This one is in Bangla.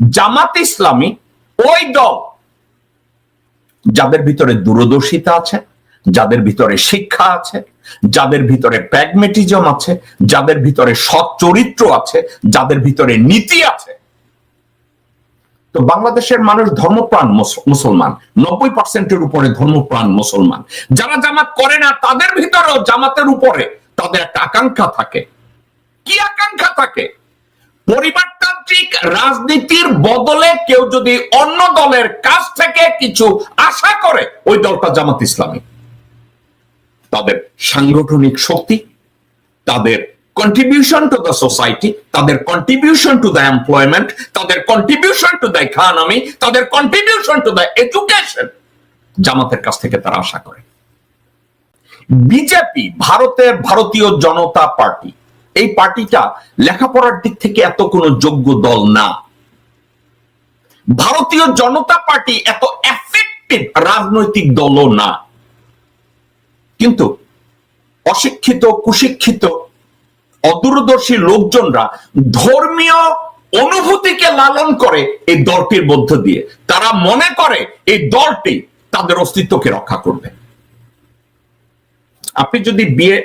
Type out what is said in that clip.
জামাত ইসলামী ওই দল যাদের ভিতরে দূরদর্শিতা আছে, যাদের ভিতরে শিক্ষা আছে, যাদের ভিতরে প্র্যাগমেটিজম আছে, যাদের ভিতরে সৎ চরিত্র আছে, যাদের ভিতরে নীতি আছে। তো বাংলাদেশের মানুষ ধর্মপ্রাণ মুসলমান। নব্বই পার্সেন্টের উপরে ধর্মপ্রাণ মুসলমান। যারা জামাত করে না, তাদের ভিতরেও জামাতের উপরে তাদের একটা আকাঙ্ক্ষা থাকে। কি আকাঙ্ক্ষা থাকে? পরিবারতান্ত্রিক রাজনীতির বদলে কেউ যদি অন্য দলের কাছ থেকে কিছু আশা করে, ওই দলটা জামাত ইসলামী। তাদের সাংগঠনিক শক্তি, তাদের কন্ট্রিবিউশন টু দ্য সোসাইটি তাদের কন্ট্রিবিউশন টু দ্য এমপ্লয়মেন্ট তাদের কন্ট্রিবিউশন টু দ্য ইকোনমি তাদের কন্ট্রিবিউশন টু দ্য এডুকেশন জামাতের কাছ থেকে তারা আশা করে। বিজেপি, ভারতের ভারতীয় জনতা পার্টি এই পার্টিটা লেখাপড়ার দিক থেকে এত কোনো যোগ্য দল না। ভারতীয় জনতা পার্টি এত এফেক্টিভ রাজনৈতিক দলও না। কিন্তু অশিক্ষিত, কুশিক্ষিত, অদূরদর্শী লোকজনরা ধর্মীয় অনুভূতিকে লালন করে এই দলটির মধ্য দিয়ে। তারা মনে করে এই দলটি তাদের অস্তিত্বকে রক্ষা করবে। আপনি যদি বিয়ে